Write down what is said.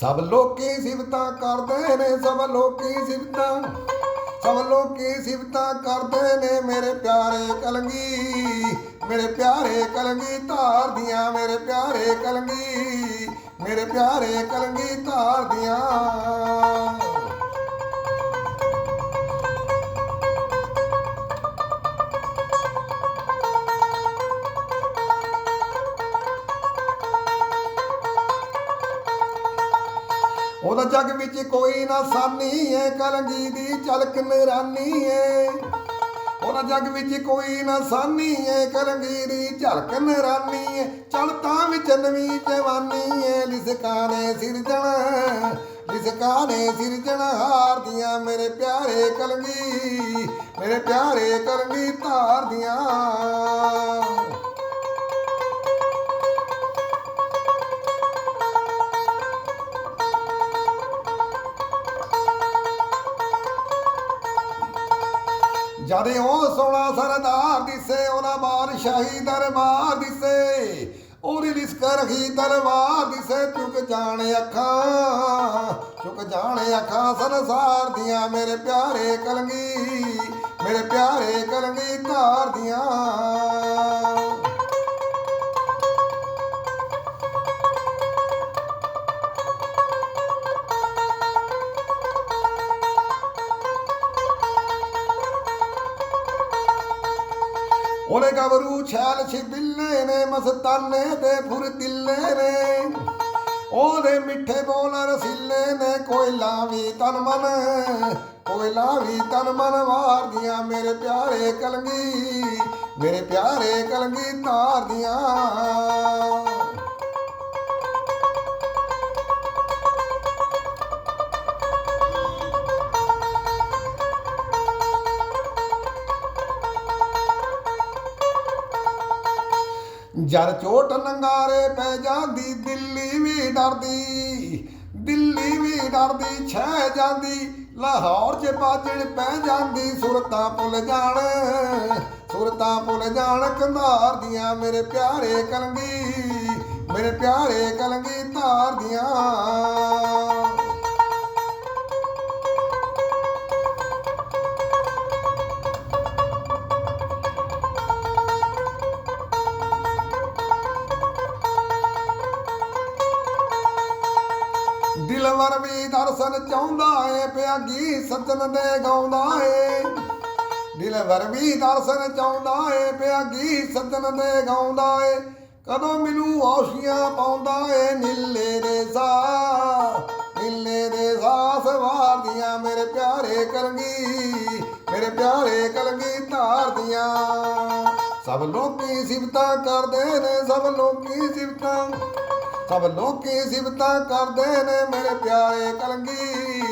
ਸਭ ਲੋਕੀ ਸਿਫਤਾਂ ਕਰਦੇ ਨੇ, ਸਭ ਲੋਕੀ ਸਿਫਤਾਂ, ਸਭ ਲੋਕੀ ਸਿਫਤਾਂ ਕਰਦੇ ਨੇ। ਮੇਰੇ ਪਿਆਰੇ ਕਲੰਗੀ, ਮੇਰੇ ਪਿਆਰੇ ਕਲੰਗੀ, ਧਾਰ ਦੀਆਂ ਮੇਰੇ ਪਿਆਰੇ ਕਲੰਗੀ, ਮੇਰੇ ਪਿਆਰੇ ਕਲੰਗੀ, ਧਾਰ ਦੀਆਂ। ਉਹਦਾ ਜੱਗ ਵਿੱਚ ਕੋਈ ਨਾ ਸਾਨੀ ਏ, ਕਲੰਗੀ ਦੀ ਝਲਕ ਨਰਾਨੀ ਏ। ਉਹਦਾ ਜੱਗ ਵਿੱਚ ਕੋਈ ਨਾ ਸਾਨੀ ਏ, ਕਲੰਗੀ ਦੀ ਝਲਕ ਨਰਾਨੀ ਏ। ਚਲਤਾ ਵਿੱਚ ਨਵੀਂ ਜਵਾਨੀ ਏ, ਲਿਸਕਾਂ ਨੇ ਸਿਰਜਣ, ਲਿਸਕਾਂ ਸਿਰਜਣ ਹਾਰ ਦੀਆਂ ਮੇਰੇ ਪਿਆਰੇ ਕਲੰਗੀ, ਮੇਰੇ ਪਿਆਰੇ ਕਲੰਗੀ ਧਾਰ ਦੀਆਂ। ਜਦੇ ਉਹ ਸੋਹਣਾ ਸਰਦਾਰ ਦਿਸੇ, ਉਹਦਾ ਬਾਦਸ਼ਾਹੀ ਦਰਬਾਰ ਦਿਸੇ। ਉਹਦੀ ਲਿਸਕ ਰਖੀ ਦਰਬਾਰ ਦਿਸੇ, ਚੁੱਕ ਜਾਣ ਅੱਖਾਂ, ਚੁੱਕ ਜਾਣ ਅੱਖਾਂ ਸੰਸਾਰ ਦੀਆਂ ਮੇਰੇ ਪਿਆਰੇ ਕਲਗੀ, ਮੇਰੇ ਪਿਆਰੇ ਕਲਗੀ ਉਹਨੇ ਗਬਰੂ ਛੈਲ ਛਿਬਿੱਲੇ ਨੇ, ਮਸਤਾਨੇ ਤੇ ਫੁਰਤਿੱਲੇ ਨੇ। ਉਹਦੇ ਮਿੱਠੇ ਬੋਲ ਰਸੀਲੇ ਨੇ ਕੋਇਲਾ ਵੀ ਤਨ ਮਨ ਕੋਇਲਾ ਵੀ ਤਨ ਮਨ ਵਾਰਦੀਆਂ ਮੇਰੇ ਪਿਆਰੇ ਕਲਗੀ, ਮੇਰੇ ਪਿਆਰੇ ਕਲਗੀ ਤਾਰਦੀਆਂ ਦੀਆਂ ਜਰ ਚੋਟ ਨੰਗਾਰੇ ਪੈ ਜਾਂਦੀ, ਦਿੱਲੀ ਵੀ ਡਰਦੀ, ਦਿੱਲੀ ਵੀ ਡਰਦੀ, ਛਹਿ ਜਾਂਦੀ, ਲਾਹੌਰ ਚ ਬਾਜਣ ਪੈ ਜਾਂਦੀ, ਸੁਰਤਾਂ ਭੁੱਲ ਜਾਣ, ਸੁਰਤਾਂ ਭੁੱਲ ਜਾਣ, ਕੰਧਾਰ ਦੀਆਂ ਮੇਰੇ ਪਿਆਰੇ ਕਲੰਗੀ, ਮੇਰੇ ਪਿਆਰੇ ਕਲੰਗੀ ਧਾਰ ਦੀਆਂ। ਦਿਲਵਰ ਵੀ ਦਰਸ਼ਨ ਚਾਹੁੰਦਾ ਏ, ਪਿਆਗੀ ਸੱਜਣ ਦੇ ਗਾਉਂਦਾ ਏ। ਦਿਲਵਰ ਵੀ ਦਰਸ਼ਨ ਚਾਹੁੰਦਾ ਏ, ਪਿਆਗੀ ਸੱਜਣ ਦੇ ਗਾਉਂਦਾ ਏ। ਕਦੋਂ ਮੈਨੂੰ ਔਸ਼ੀਆਂ ਪਾਉਂਦਾ ਏ, ਨੀਲੇ ਦੇ ਸਾ ਨੀਲੇ ਦੇ ਸਾਸ ਵਾਰਦੀਆਂ ਮੇਰੇ ਪਿਆਰੇ ਕਲੰਗੀ, ਮੇਰੇ ਪਿਆਰੇ ਕਲੰਗੀ ਧਾਰਦੀਆਂ ਸਭ ਲੋਕੀ ਸਿਫਤਾਂ ਕਰਦੇ ਨੇ, ਸਭ ਲੋਕੀ ਸਿਫਤਾਂ ਸਭ ਲੋਕੀ ਸਿਫਤਾਂ ਕਰਦੇ ਨੇ ਮੇਰੇ ਪਿਆਰੇ ਕਲੰਗੀ।